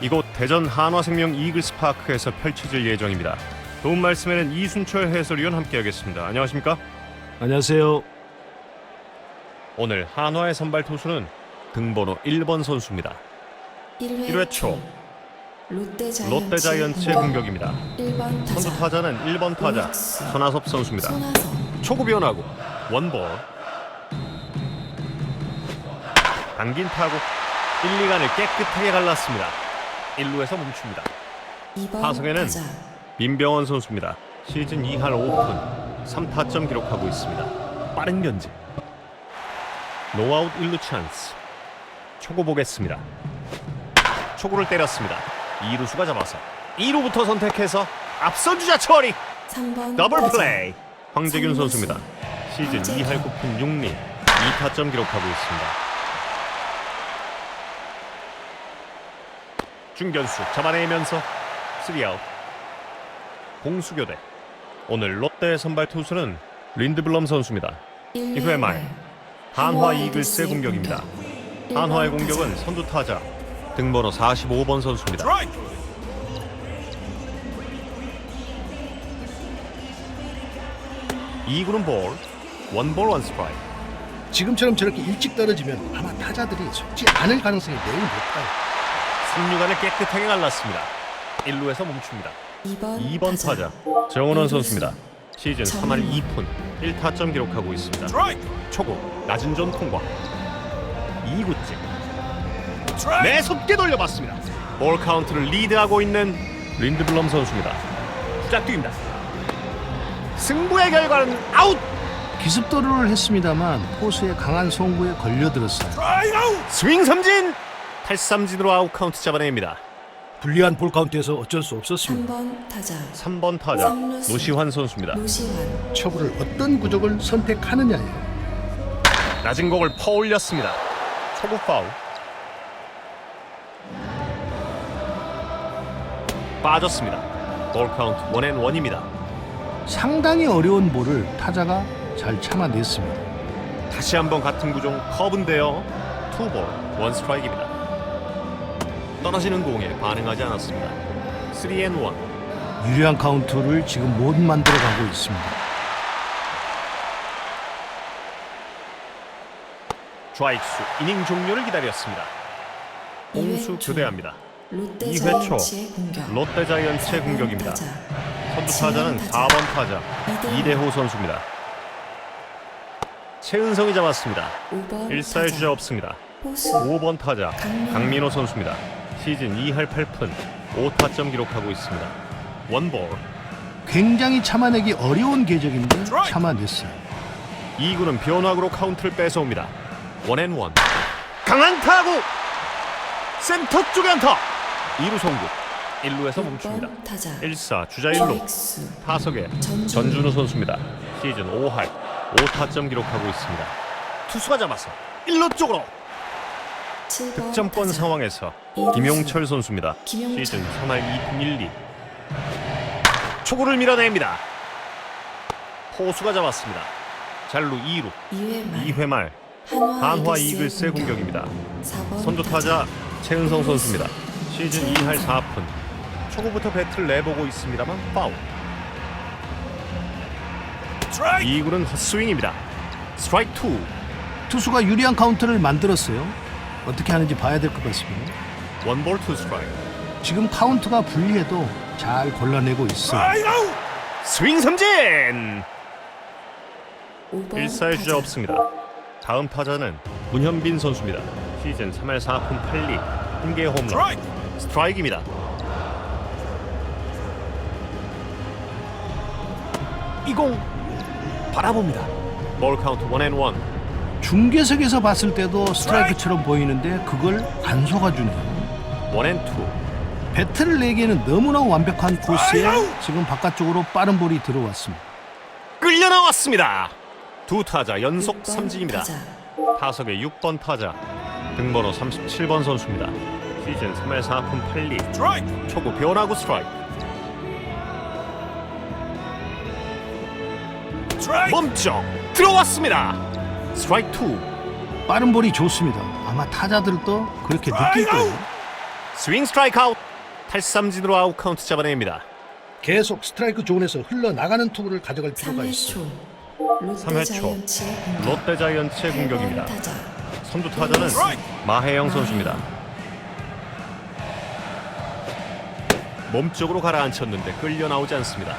이곳 대전 한화생명 이글스 파크에서 펼쳐질 예정입니다. 도움 말씀에는 이순철 해설위원 함께하겠습니다. 안녕하십니까? 안녕하세요. 오늘 한화의 선발 투수는 등번호 1번 선수입니다. 1회, 1회 초 롯데 자이언츠 롯데 자이언츠의 공격입니다. 1번 타자 선두 타자는 1번 타자. 손아섭 선수입니다. 초구 변화구 원볼 당긴 타구 1, 2간을 깨끗하게 갈랐습니다. 1루에서 멈춥니다. 2번 타석에는 민병헌 선수입니다. 시즌 2할 5푼 3타점 기록하고 있습니다. 빠른 견제. 노아웃 1루 찬스. 초구 보겠습니다. 초구를 때렸습니다. 2루수가 잡아서 2루부터 선택해서 앞선 주자 처리. 3번 더블. 플레이. 황재균. 선수입니다. 시즌 2할 9푼 6리 2타점 기록하고 있습니다. 중견수 잡아내면서 3아웃. 공수교대. 오늘 롯데 선발 투수는 린드블럼 선수입니다. 1회 2회 말 한화 이글스의 공격입니다. 한화의 공격은 선두 타자 등번호 45번 선수입니다. 2구는 볼, 원볼 원스트라이크. 지금처럼 저렇게 일찍 떨어지면 아마 타자들이 속지 않을 가능성이 매우 높아요. 3루간을 깨끗하게 갈랐습니다. 1루에서 멈춥니다. 2번, 2번 타자 정은원 선수입니다. 시즌 3할 2푼 1타점 기록하고 있습니다. 초구 낮은 존 통과 2구째 매섭게 돌려봤습니다. 볼 카운트를 리드하고 있는 린드블럼 선수입니다. 후작 뛰입니다. 승부의 결과는 아웃! 기습도루를 했습니다만 포수의 강한 송구에 걸려들었어요. 스윙 삼진! 탈삼진으로 아웃 카운트 잡아냅니다. 불리한 볼 카운트에서 어쩔 수 없었습니다. 3번 타자 3번 타자 노시환 선수입니다. 노시환 초구를 어떤 구족을 선택하느냐예요. 낮은 공을 퍼올렸습니다. 초구 파울. 빠졌습니다. 볼 카운트 원앤 원입니다. 상당히 어려운 볼을 타자가 잘 참아냈습니다. 다시 한번 같은 구종 커브인데요. 투볼 원 스트라이크입니다. 떨어지는 공에 반응하지 않았습니다. 3앤 1. 유리한 카운트를 지금 못 만들어가고 있습니다. 좌익수 이닝 종료를 기다렸습니다. 공수 2회 초 교대합니다. 롯데 2회 초 롯데 자이언츠의 4번 공격입니다. 선두 타자는 4번 타자 이대호 선수입니다. 최은성이 잡았습니다. 5번 1사의 타자. 주자 없습니다. 포수 5번 타자 강민호. 강민호 선수입니다. 시즌 2할 8푼 5타점 기록하고 있습니다. 원볼 굉장히 참아내기 어려운 궤적인데 참아냈어요. 2구는 변화구로 카운트를 뺏어옵니다. 원앤원 강한 타구 센터 쪽에 안타 2루 송구 1루에서 멈춥니다. 6번 타자 1사 주자 1루 좌익수 타석에 전준우. 전준우 선수입니다. 시즌 5할 5타점 기록하고 있습니다. 투수가 잡아서 1루 쪽으로 7번 득점권. 상황에서. 김용철 선수입니다. 김용철. 시즌 3할 2푼 1리 초구를 밀어냅니다. 포수가 잡았습니다. 잘루 2루 2회 말 2회 말 한화, 이글스의 공격입니다. 4번 선두 타자 최은성 선수입니다. 시즌 2할 4푼 초구부터 배트를 내보고 있습니다만 파울 2구는 헛스윙입니다. 스트라이크 2 투수가 유리한 카운트를 만들었어요. 어떻게 하는지 봐야 될 것 같습니다. 원볼 투 스트라이크 지금 카운트가 불리해도 잘 골라내고 있어요. 스윙 삼진 5번 1사의 주자 없습니다. 다음 타자는 문현빈 선수입니다. 시즌 3할 4푼 8리 한 개의 홈런 스트라이크입니다. 이공 바라봅니다. 볼 카운트 원앤원 중계석에서 봤을 때도 스트라이크처럼 보이는데 그걸 안 속아주네요. 원앤투 배트를 내기에는 너무나 완벽한 코스에 지금 바깥쪽으로 빠른 볼이 들어왔습니다. 끌려 나왔습니다. 두 타자 연속 6번 삼진입니다. 타자. 타석의 6번 타자 등번호 37번 선수입니다. 시즌 3할 4푼 8리 초구 변화구 스트라이크 멈쩍 들어왔습니다. 스트라이크 2 빠른 볼이 좋습니다. 아마 타자들도 그렇게 느낄 거예요. 스윙 스트라이크 아웃. 탈삼진으로 아웃 카운트 잡아냅니다. 계속 스트라이크 존에서 흘러나가는 투구를 가져갈 필요가 3회 있어. 초 롯데 3회 초 자이언츠의 공격 롯데 자이언츠의 공격입니다. 8번 타자 선두 타자는 마해영 선수입니다. 몸쪽으로 가라앉혔는데 끌려 나오지 않습니다.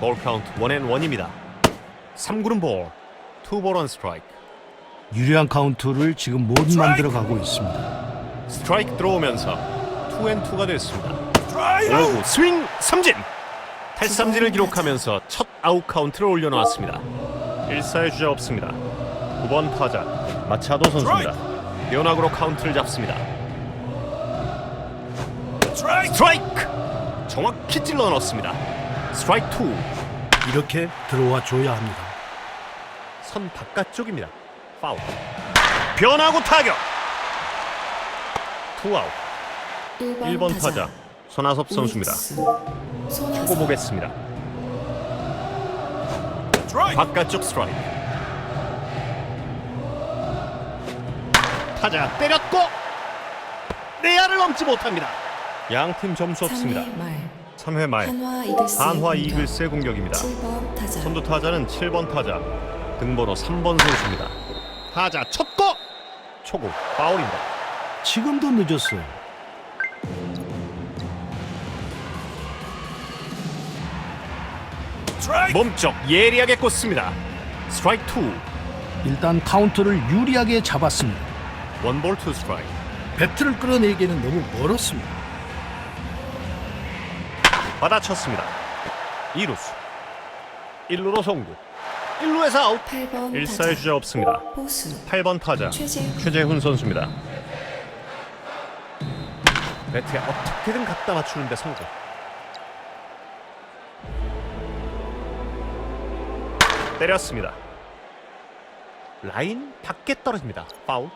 볼 카운트 원앤 원입니다. 3구름 볼, 투볼 원 스트라이크. 유리한 카운트를 지금 못 만들어 가고 있습니다. 스트라이크 들어오면서 투앤투가 됐습니다. 5구 스윙 삼진. 탈삼진을 기록하면서 첫 아웃 카운트를 올려놓았습니다. 1사의 주자 없습니다. 9번 타자 마차도 선수입니다. 변화구로 카운트를 잡습니다. 스트라이크! 정확히 찔러 넣었습니다. 스트라이크 2. 이렇게 들어와 줘야 합니다. 선 바깥쪽입니다. 파울. 변화구 타격. 투아웃. 1번, 1번 타자 손아섭 선수입니다. 초고 보겠습니다. 바깥쪽 스트라이크. 타자 때렸고 내야를 넘지 못합니다. 양팀 점수 없습니다. 3회 말 3회 말 한화 이글스 한화 이글스의 공격 입니다. 7번 타자 선두 타자는 7번 타자 등번호 3번 선수입니다. 타자 첫고 초구 파울입니다. 지금도 늦었어요. 몸쪽 예리하게 꽂습니다. 스트라이크 2 일단 카운트를 유리하게 잡았습니다. 원볼 투 스트라이크 배트를 끌어내기에는 너무 멀었습니다. 받아쳤습니다. 2루수 1루로 송구 1루에서 아웃 8번 1사의 타자 주자 없습니다. 호수 8번 타자 최재훈 최재훈 선수입니다. 배트에 어떻게든 갖다 맞추는데 성공. 때렸습니다. 라인 밖에 떨어집니다. 파울.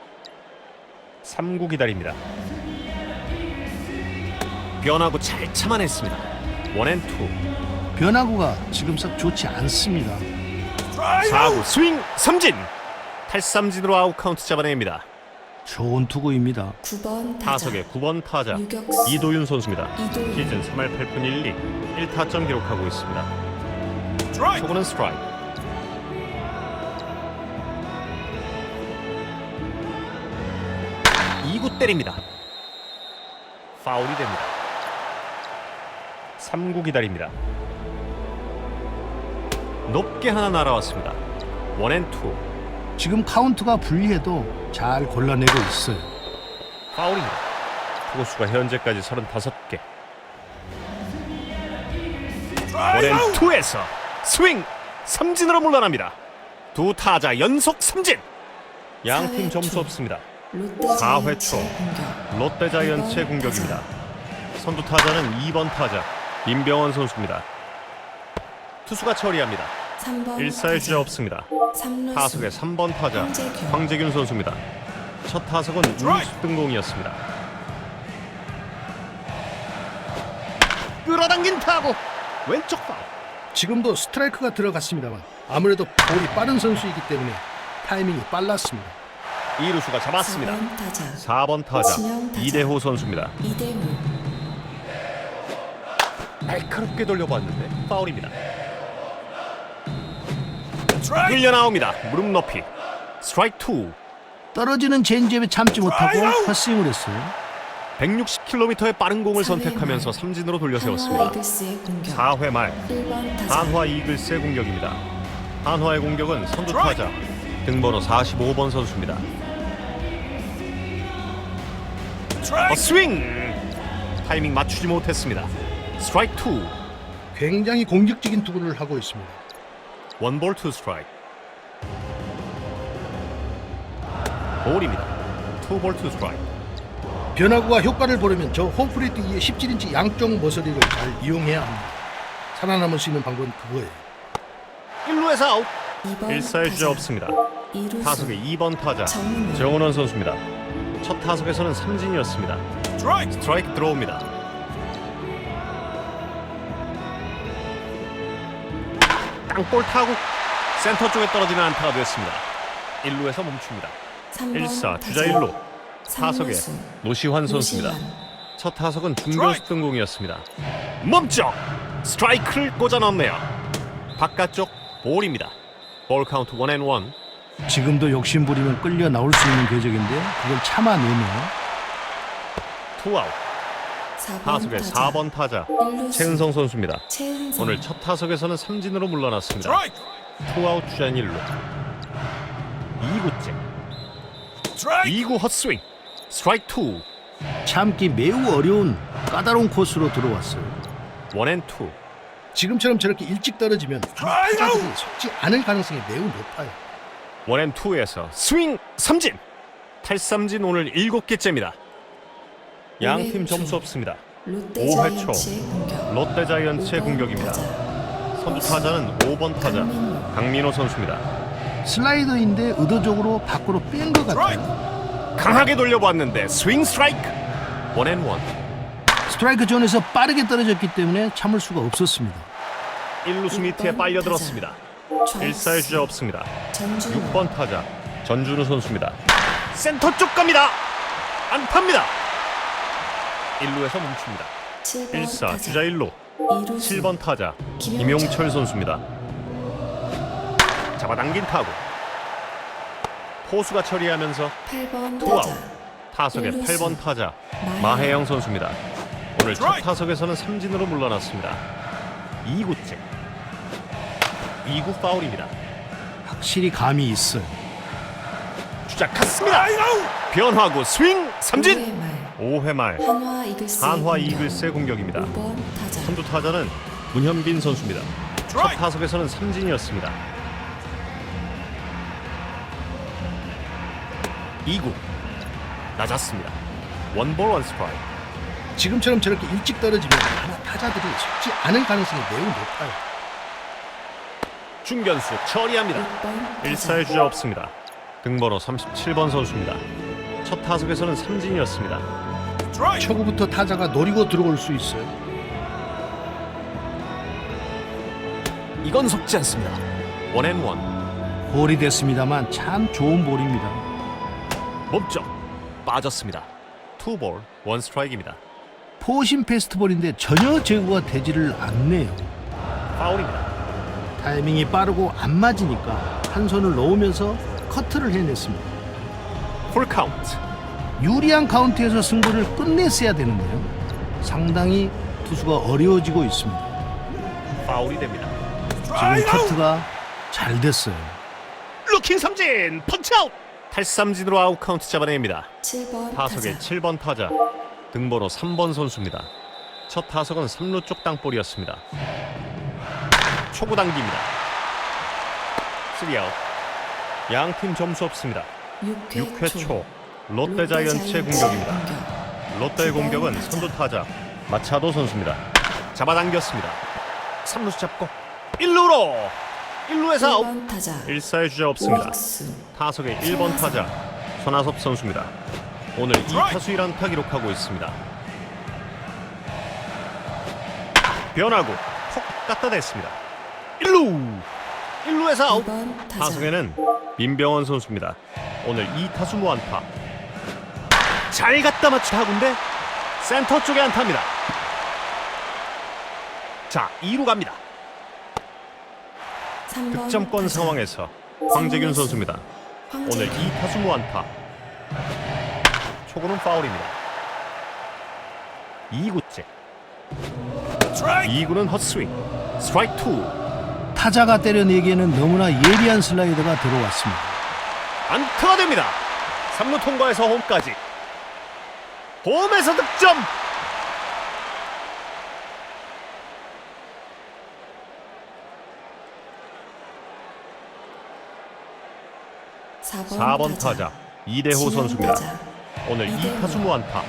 3구 기다립니다. 변하고 잘 참아냈습니다. 원앤투. 변화구가 지금 썩 좋지 않습니다. 4구 스윙 삼진. 탈삼진으로 아웃 카운트 잡아냅니다. 좋은 투구입니다. 9번 타자 타석의 9번 타자 유격수 이도윤 선수입니다. 이도윤. 시즌 3할 8푼 1리 1타점 기록하고 있습니다. 초구는 스트라이크. 이구 때립니다. 파울이 됩니다. 3구 기다립니다. 높게 하나 날아왔습니다. 원앤투 지금 카운트가 불리해도 잘 골라내고 있어요. 파울입니다. 투구수가 현재까지 35개. 원앤 투에서 스윙 삼진으로 물러납니다. 두 타자 연속 삼진. 양팀 사회 점수 초. 없습니다. 롯데 4회 자이언츠의 초. 롯데 자이언츠의 공격입니다. 선두 타자는 2번 타자 임병원 선수입니다. 투수가 처리합니다. 3번 1사의 주자 없습니다. 3루수 타석의 3번 타자 황재균. 황재균 선수입니다. 첫 타석은 우익수 등공이었습니다. 끌어당긴 타구 왼쪽 파울. 지금도 스트라이크가 들어갔습니다만 아무래도 볼이 빠른 선수이기 때문에 타이밍이 빨랐습니다. 이루수가 잡았습니다. 4번 타자 4번 타자 타자. 이대호 선수입니다. 이대호 날카롭게 돌려봤는데 파울입니다. 끌려 나옵니다. 무릎 높이 스트라이크 2 떨어지는 젠지에 참지 못하고 헛스윙을 했어요. 160km의 빠른 공을 선택하면서 말. 삼진으로 돌려세웠습니다. 이글스의 공격 4회 말 1번 타자 한화 이글스의 공격입니다. 한화의 공격은 선두 타자 등번호 45번 선수입니다. 어, 스윙 타이밍 맞추지 못했습니다. 스트라이크 2 굉장히 공격적인 투구를 하고 있습니다. 원볼 투 스트라이크 볼입니다. 투볼 투 스트라이크 변화구가 효과를 보려면 저 홈플레이트 위에 17인치 양쪽 머서리를 잘 이용해야 합니다. 살아남을 수 있는 방법은 그거예요. 1루에서 아웃 2번 1사의 주자 없습니다. 타석의 2번 타자. 정은원 선수입니다. 첫 타석에서는 삼진이었습니다. 스트라이크 들어옵니다. 땅볼 타고 센터 쪽에 떨어지는 안타가 됐습니다. 1루에서 멈춥니다. 3번 1사 타자 주자 1루 타석에 노시환 선수입니다. 첫 타석은 중견수 등공이었습니다. 멈쩍 스트라이크를 꽂아 넣네요. 바깥쪽 볼입니다. 볼 카운트 원앤 원. 지금도 욕심 부리면 끌려 나올 수 있는 궤적인데 그걸 참아내네요. 투아웃. 4번 타석의 4번 타자 최은성 선수입니다. 최은성 오늘 첫 타석에서는 삼진으로 물러났습니다. 투아웃 주전 1루. 2구째. 2구 헛스윙. 스트라이크 2. 참기 매우 어려운 까다로운 코스로 들어왔어요. 원앤 투. 지금처럼 저렇게 일찍 떨어지면 타자들이 속지 않을 가능성이 매우 높아요. 원앤 투에서 스윙 삼진. 탈삼진 오늘 7개째입니다. 양팀 점수 없습니다. 롯데 오회 자이언츠의 공격 롯데 자이언츠의 공격입니다. 선두 타자는 5번 타자 강민호. 강민호 선수입니다. 슬라이더인데 의도적으로 밖으로 뺀 것 같아요. 강하게 돌려보았는데 스윙 스트라이크. 원앤 원. 스트라이크 존에서 빠르게 떨어졌기 때문에 참을 수가 없었습니다. 1루 스미트에 빨려들었습니다. 좌익수. 1사의 주자 없습니다. 전준우 6번 타자 전준우 선수입니다. 센터 쪽 갑니다. 안타입니다. 1루에서 멈춥니다. 7번 1사 타자. 주자 1루. 이루수 7번 타자 김용철. 선수입니다. 잡아당긴 타구. 포수가 처리하면서 8번 투아웃. 타자 타석의 일루수. 8번 타자 마혜영. 마혜영 선수입니다. 오늘 첫 타석에서는 삼진으로 물러났습니다. 2구째. 2구 파울입니다. 확실히 감이 있어요. 주자 갔습니다. 변화구 스윙 삼진. 5회 말 5회 말 한화 이글스 한화 이글스의 공격입니다. 5번 타자 선두 타자는 문현빈 선수입니다. 첫 타석에서는 삼진이었습니다. 2구 낮았습니다. 원볼 원스트라이크. 지금처럼 저렇게 일찍 떨어지면 아마 타자들이 속지 않을 가능성이 매우 높아요. 중견수 처리합니다. 6번 1사의 주자 없습니다. 등번호 37번 선수입니다. 첫 타석에서는 삼진이었습니다. 초구부터 타자가 노리고 들어올 수 있어요. 이건 속지 않습니다. 원앤원 볼이 됐습니다만 참 좋은 볼입니다. 몸쪽 빠졌습니다. 투볼 원 스트라이크입니다. 포신 페스트볼인데 전혀 제구가 되지를 않네요. 파울입니다. 타이밍이 빠르고 안 맞으니까 한 손을 넣으면서 커트를 해냈습니다. 풀 카운트. 유리한 카운트에서 승부를 끝냈어야 되는데요. 상당히 투수가 어려워지고 있습니다. 파울이 됩니다. 지금 커트가 잘 됐어요. 루킹 삼진 펀치 아웃. 탈삼진으로 아웃 카운트 잡아냅니다. 7번 타석의 타자 7번 타자 등번호 3번 선수입니다. 첫 타석은 3루 쪽 땅볼이었습니다. 초구 당깁니다. 3아웃. 양팀 점수 없습니다. 6회, 6회 초 롯데 자이언츠의 공격입니다. 롯데의 공격은 선두 타자 마차도 선수입니다. 잡아당겼습니다. 3루수 잡고 1루로 1루에서 아웃. 1번 타자 1사의 주자 없습니다. 타석의 1번 타자 손아섭 선수입니다. 오늘 2타수 1안타 기록하고 있습니다. 변화구 콕 갖다 댔습니다. 1루 1루에서 아웃. 2번 타자 타석에는 민병헌 선수입니다. 오늘 2타수 무안타. 잘 갖다 맞춘 타구인데 센터 쪽에 안타입니다. 자, 2루 갑니다. 3번 득점권 타자. 상황에서 황재균 선수입니다. 오늘 황재균 2타수 무안타. 초구는 파울입니다. 2구째. 2구는 헛스윙. 스트라이크 2. 타자가 때려내기에는 너무나 예리한 슬라이더가 들어왔습니다. 안타가 됩니다. 3루 통과해서 홈까지. 홈에서 득점. 번 4번 타자 이대호 선수입니다. 오늘 이대호. 2타수 무안타.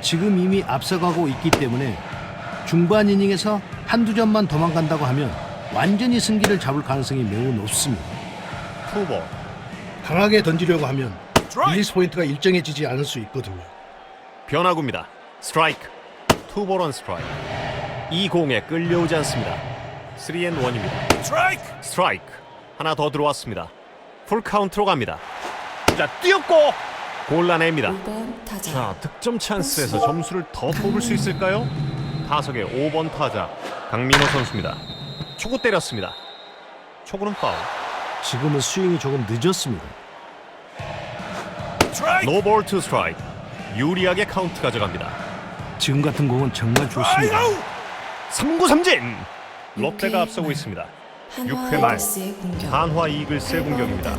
지금 이미 앞서가고 있기 때문에 중반 이닝에서 한두 점만 도망간다고 하면 완전히 승기를 잡을 가능성이 매우 높습니다. 투볼. 강하게 던지려고 하면 릴리스 포인트가 일정해지지 않을 수 있거든요. 변화구입니다. 스트라이크. 투볼 원 스트라이크. 이 공에 끌려오지 않습니다. 3앤 1입니다. 스트라이크. 하나 더 들어왔습니다. 풀 카운트로 갑니다. 자, 뛰었고 골라냅니다. 5번 타자 자, 득점 찬스에서 점수를 더 뽑을 수 있을까요? 타석의 5번 타자 강민호 선수입니다. 초구 때렸습니다. 초구는 파울. 지금은 스윙이 조금 늦었습니다. 노볼 투 스트라이크. 유리하게 카운트 가져갑니다. 지금 같은 공은 정말 좋습니다. 3구 삼진. 롯데가 앞서고 있습니다. 한화 육회 말. 이글스의 공격 한화 이글스의 8번 공격입니다.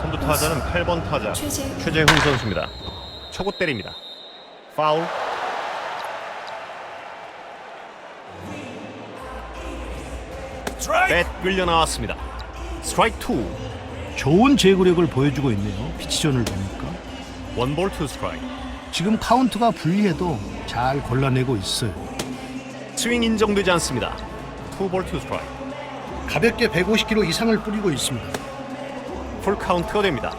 선두 타자는 8번 타자 최재훈. 최재훈 선수입니다. 초구 때립니다. 파울. 뱃 끌려 나왔습니다. 스트라이크 2. 좋은 제구력을 보여주고 있네요. 피치존을 보니까. 원볼 투 스트라이크. 지금 카운트가 불리해도 잘 골라내고 있어요. 스윙 인정되지 않습니다. 투볼 투 스트라이크. 가볍게 150km 이상을 뿌리고 있습니다. 풀 카운트가 됩니다.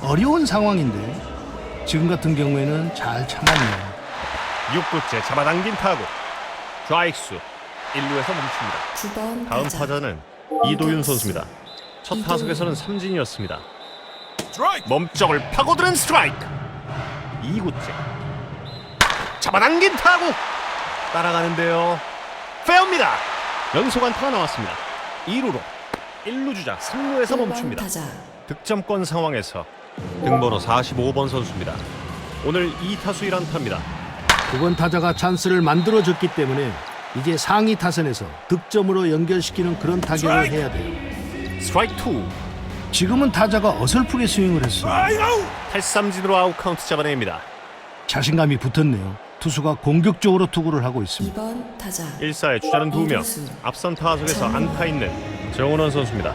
어려운 상황인데 지금 같은 경우에는 잘 참았네요. 6구째 잡아당긴 타구. 좌익수 1루에서 멈춥니다. 9번 다음 타자 타자는 이도윤 선수입니다. 첫 타석에서는 삼진이었습니다. 몸쪽을 파고드는 스트라이크. 2구째 잡아당긴 타구 따라가는데요. 페어입니다. 연속 안타가 나왔습니다. 2루로 1루 주자 3루에서 1번 멈춥니다. 타자 득점권 상황에서 등번호 45번 선수입니다. 오늘 2타수 1안타입니다. 9번 타자가 찬스를 만들어줬기 때문에 이제 상위 타선에서 득점으로 연결시키는 그런 타격을 해야 돼요. 스트라이크 2 지금은 타자가 어설프게 스윙을 했어요. 탈삼진으로 아웃 카운트 잡아냅니다. 자신감이 붙었네요. 투수가 공격적으로 투구를 하고 있습니다. 2번 타자 1사의 주자는 2명 이루수. 앞선 타석에서 안타 있는 정은원 선수입니다.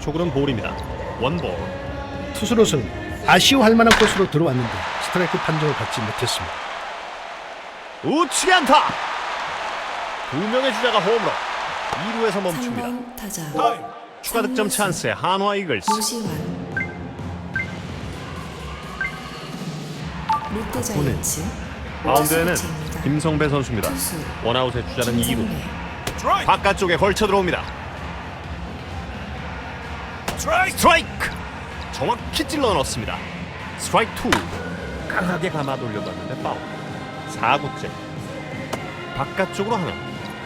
초구는 볼입니다. 원볼 투수로서는 아쉬워할 만한 코스로 들어왔는데 스트라이크 판정을 받지 못했습니다. 우측에 안타 두 명의 주자가 홈으로 2루에서 멈춥니다. 3번 타자 추가 득점 찬스에 한화 이글스 롯데. 자이언츠 마운드에는. 김성배 선수입니다. 투수 원아웃의 주자는 2루 김성래 바깥쪽에 걸쳐 들어옵니다. 스트라이크 정확히 찔러 넣었습니다. 스트라이크 2 강하게 감아 돌려봤는데 파울 4구째 바깥쪽으로 하나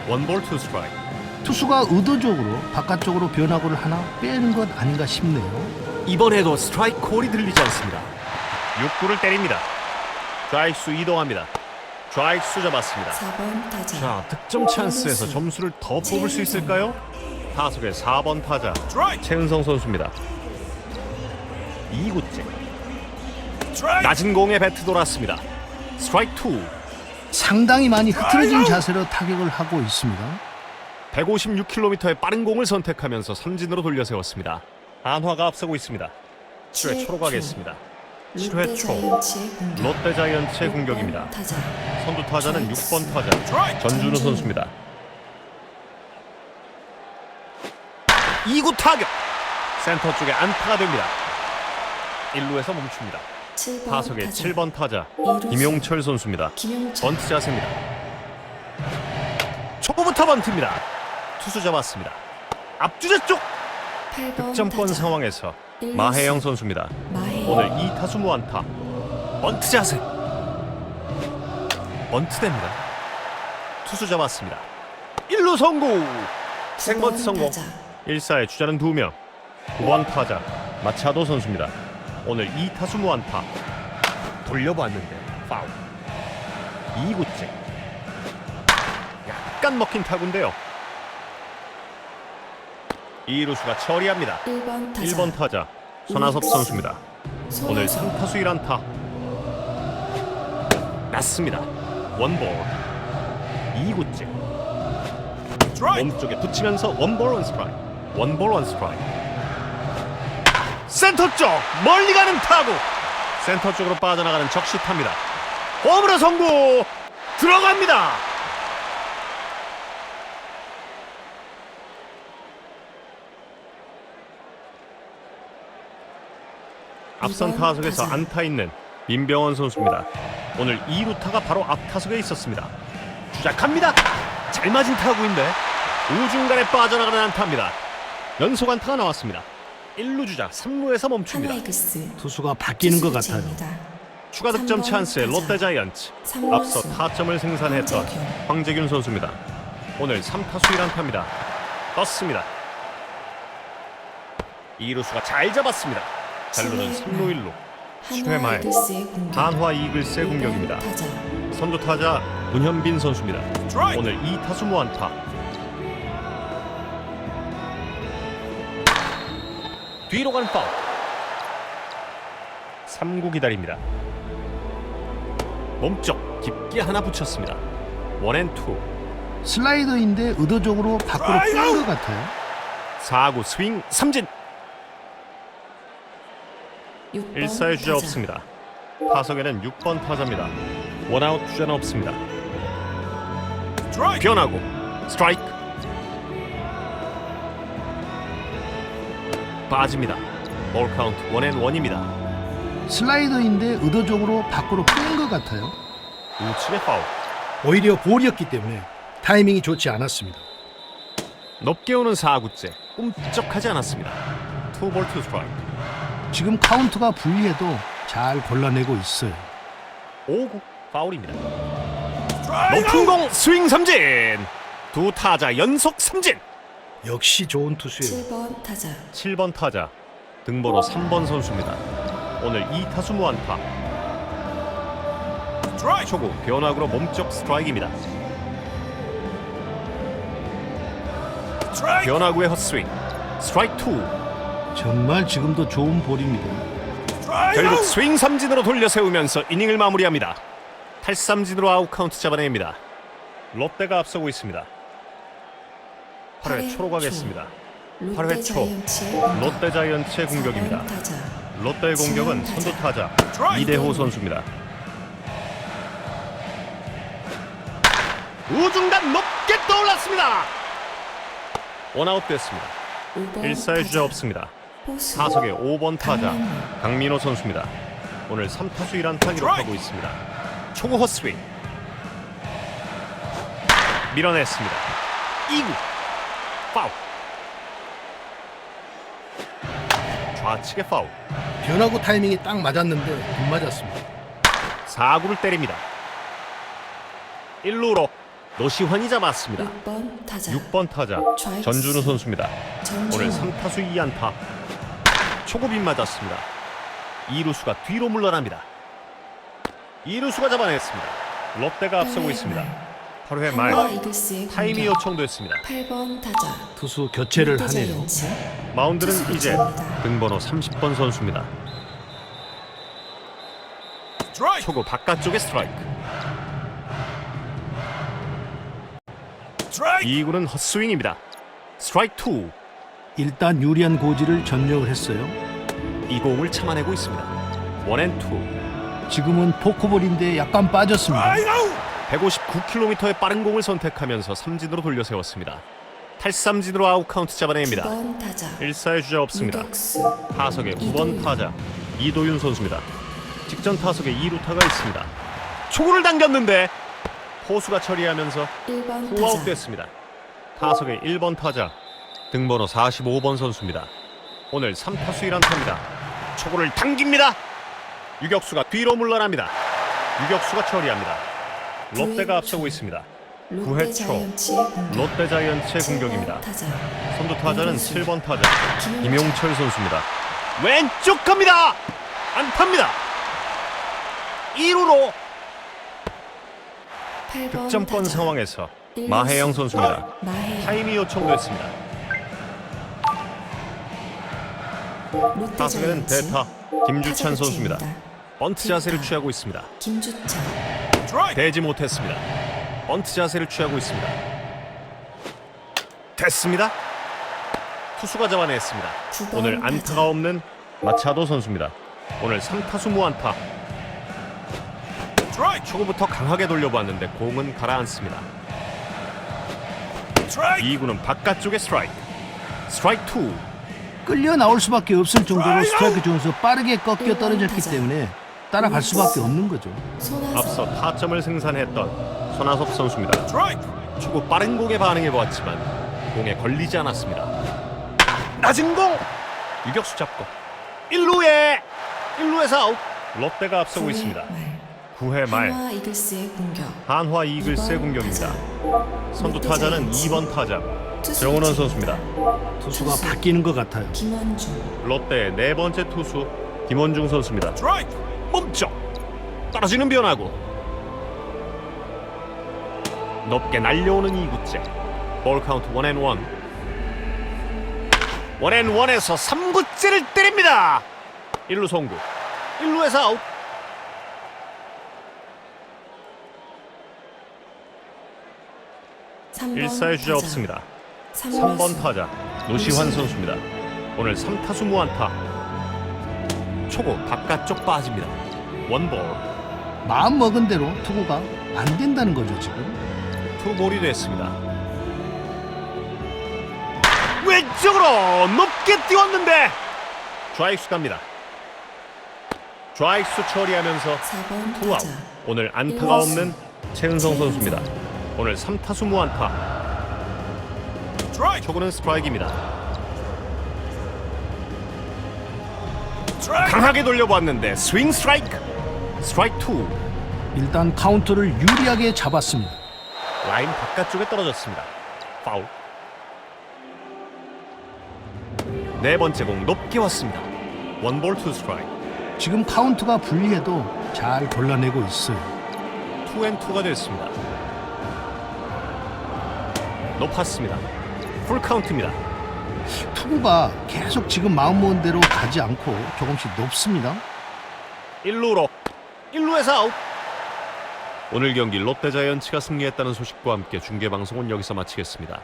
원볼 투 스트라이크 투수가 의도적으로 바깥쪽으로 변화구를 하나 빼는 것 아닌가 싶네요. 이번에도 스트라이크 콜이 들리지 않습니다. 6구를 때립니다. 좌익수 이동합니다. 좌익수 잡았습니다. 4번 타자 자, 득점 찬스에서 점수를 더 뽑을 수 있을까요? 타석의 4번 타자 최은성 선수입니다. 2구째 낮은 공에 배트 돌았습니다. 스트라이크 2 상당히 많이 흐트러진 자세로 타격을 하고 있습니다. 156km의 빠른 공을 선택하면서 삼진으로 돌려 세웠습니다. 안화가 앞서고 있습니다. 7회 초로 가겠습니다. 7회 롯데 초 롯데 자이언츠의 6번 공격입니다. 선두 타자는 6번 타자 전준우 선수입니다. 2구 타격 센터 쪽에 안타가 됩니다. 1루에서 멈춥니다. 7번 타석의 타자 7번 타자. 김용철 선수입니다. 김용철 번트 자세입니다. 초구부터 번트입니다. 투수 잡았습니다. 앞주자 쪽 8번 득점권 상황에서. 마혜영 선수입니다. 오늘 2타수 무안타. 번트 자세. 번트 됩니다. 투수 잡았습니다. 1루 성공. 생번트 성공. 1사의 주자는 2명. 9번 타자 마차도 선수입니다. 오늘 2타수 무안타. 돌려봤는데 파울. 2구째. 약간 먹힌 타구인데요. 2루수가 처리합니다. 1번 타자 1번 타자 손아섭 선수입니다. 오늘 손아섭. 3타수 1안타. 났습니다. 원볼. 2구째. 몸쪽에 붙이면서 원볼 원 스트라이크. 원볼 원 스트라이크. 센터 쪽 멀리 가는 타구. 센터 쪽으로 빠져나가는 적시타입니다. 홈으로 성공. 들어갑니다. 앞선 타석에서. 안타 있는 민병헌 선수입니다. 오늘 2루타가 바로 앞 타석에 있었습니다. 주작합니다. 잘 맞은 타구인데 우중간에 빠져나가는 안타입니다. 연속 안타가 나왔습니다. 1루 주자 3루에서 멈춥니다. 투수가 바뀌는 것 같아요. 추가 득점 찬스에 롯데 자이언츠. 앞서 타점을 생산했던 황재균. 황재균 선수입니다. 오늘 3타수 1안타입니다. 떴습니다. 이루수가 잘 잡았습니다. 잘루는 3루 1루. 10회 말 하나이글스의 공격. 한화 이글스의 공격입니다. 선두 타자 문현빈 선수입니다. 오늘 2타수 무안타. 뒤로 가는 파울. 3구 기다립니다. 몸쪽 깊게 하나 붙였습니다. 원앤투. 슬라이더인데 의도적으로 밖으로 뿌린 것 같아요. 4구 스윙 삼진. 6번 1사의 주자. 없습니다. 타석에는 6번 타자입니다. 원아웃 주자는 없습니다. 변하고 스트라이크 빠집니다. 볼 카운트 원앤 원입니다. 슬라이더인데 의도적으로 밖으로 뿌린 것 같아요. 우측의 파울. 오히려 볼이었기 때문에 타이밍이 좋지 않았습니다. 높게 오는 4구째 꿈쩍하지 않았습니다. 투볼 투 스트라이크. 지금 카운트가 불리해도 잘 골라내고 있어요. 5구 파울입니다. 높은 공 스윙 삼진. 두 타자 연속 삼진. 역시 좋은 투수예요. 7번 타자 7번 타자 등번호 3번 선수입니다. 오늘 2타수 무안타. 초구 변화구로 몸쪽 스트라이크입니다. 변화구의 헛스윙. 스트라이크 2. 정말 지금도 좋은 볼입니다. 결국 스윙 삼진으로 돌려 세우면서 이닝을 마무리합니다. 탈삼진으로 아웃 카운트 잡아냅니다. 롯데가 앞서고 있습니다. 8회 초로 가겠습니다. 팔 롯데 회 초. 자이언츠의 공격. 롯데 자이언츠의 공격입니다. 4번 타자 롯데의 공격은 선두 타자 이대호 선수입니다. 우중간 높게 떠올랐습니다. 원아웃 됐습니다. 5번 1사의 주자. 없습니다. 타석의 5번 타자 강민호. 강민호 선수입니다. 오늘 3타수 1안타 기록하고 있습니다. 초구 헛스윙 밀어냈습니다. 2구 파울 좌측의 파울 변화구 타이밍이 딱 맞았는데 못 맞았습니다. 4구를 때립니다. 1루로 노시환이 잡았습니다. 6번 타자 6번 타자 좌익수. 전준우 선수입니다. 전준우. 오늘 3타수 2안타. 초구빗 맞았습니다. 이루수가 뒤로 물러납니다. 이루수가 잡아냈습니다. 롯데가 앞서고 있습니다. 8회 말 타임이. 요청됐습니다. 8번 타자 투수 교체를 하네요. 마운드는 이제. 등번호 30번 선수입니다. 초구 바깥쪽의 스트라이크. 2구는 헛스윙입니다. 스트라이크 2. 일단 유리한 고지를 전력을 했어요. 이 공을 참아내고 있습니다. 원앤투. 지금은 포크볼인데 약간 빠졌습니다. 159km의 빠른 공을 선택하면서 삼진으로 돌려 세웠습니다. 탈삼진으로 아웃 카운트 잡아냅니다. 9번 타자 1사의 주자 없습니다. 유격수 타석의 9번 이도윤. 타자 이도윤 선수입니다. 직전 타석에 2루타가 있습니다. 초구를 당겼는데 포수가 처리하면서 1번 후아웃 타자 됐습니다. 타석의 1번 타자 등번호 45번 선수입니다. 오늘 3타수 1안타입니다. 초구를 당깁니다. 유격수가 뒤로 물러납니다. 유격수가 처리합니다. 롯데가 앞서고 초. 있습니다. 롯데 구회 초. 자이언츠의 공격 롯데 자이언츠의 7번 공격입니다. 선두 타자는 이루수. 7번 타자 김용철. 선수입니다. 왼쪽 갑니다. 안타입니다. 1루로 8번 득점권. 상황에서. 마혜영 선수입니다. 타임이 요청됐습니다. 타석에는. 대타 김주찬 선수입니다. 번트 자세를. 취하고 있습니다. 김주찬 대지 못했습니다. 번트 자세를 취하고 있습니다. 됐습니다. 투수가 잡아냈습니다. 오늘. 안타가 없는 마차도 선수입니다. 오늘 3타수 무안타. 초구부터 강하게 돌려봤는데 공은 가라앉습니다. 2구는 바깥쪽의 스트라이크. 스트라이크 2. 끌려 나올 수밖에 없을 정도로 스트라이크 존에서 빠르게 꺾여 떨어졌기 타자. 때문에 따라갈 수밖에 없는 거죠. 앞서 타점을 생산했던 손아섭 선수입니다. 초구 빠른 공에 반응해 보았지만 공에 걸리지 않았습니다. 낮은 공 유격수 잡고 1루에 1루에서 아웃. 롯데가 앞서고 있습니다. 말. 9회 말 한화 이글스의 공격. 한화 이글스의 이번 공격입니다. 타자. 선두 타자는 자이언츠. 2번 타자 투수 교체. 선수입니다. 투수가 투수. 바뀌는 것 같아요. 김원중. 롯데 네 번째 투수 김원중 선수입니다. 멈춰 떨어지는 변화구 높게 날려오는 2구째 볼 카운트 원앤 원 원앤 원에서 3구째를 때립니다 1루 송구 1루에서 아웃 삼번 1사의 주자. 없습니다 삼루수. 3번 타자 노시환 선수입니다 오늘 3타수 무안타 초구 바깥쪽 빠집니다 원볼 마음 먹은 대로 투구가 안 된다는 거죠 지금. 투볼이 됐습니다. 왼쪽으로 높게 띄웠는데 좌익수 갑니다. 좌익수 처리하면서 4번 투아웃. 타자. 오늘 안타가 없는 최은성 선수입니다. 오늘 3타수 무안타. 초구는 스트라이크입니다. 강하게 돌려보았는데 스윙 스트라이크. 스트라이크 2. 일단 카운트를 유리하게 잡았습니다. 라인 바깥쪽에 떨어졌습니다. 파울. 네 번째 공 높게 왔습니다. 원볼 투 스트라이크. 지금 카운트가 불리해도 잘 골라내고 있어요. 투앤투가 됐습니다. 높았습니다. 풀 카운트입니다. 투구가 계속 지금 마음 먹은 대로 가지 않고 조금씩 높습니다. 1루로 1루에서 아웃. 오늘 경기 롯데 자이언츠가 승리했다는 소식과 함께 중계 방송은 여기서 마치겠습니다.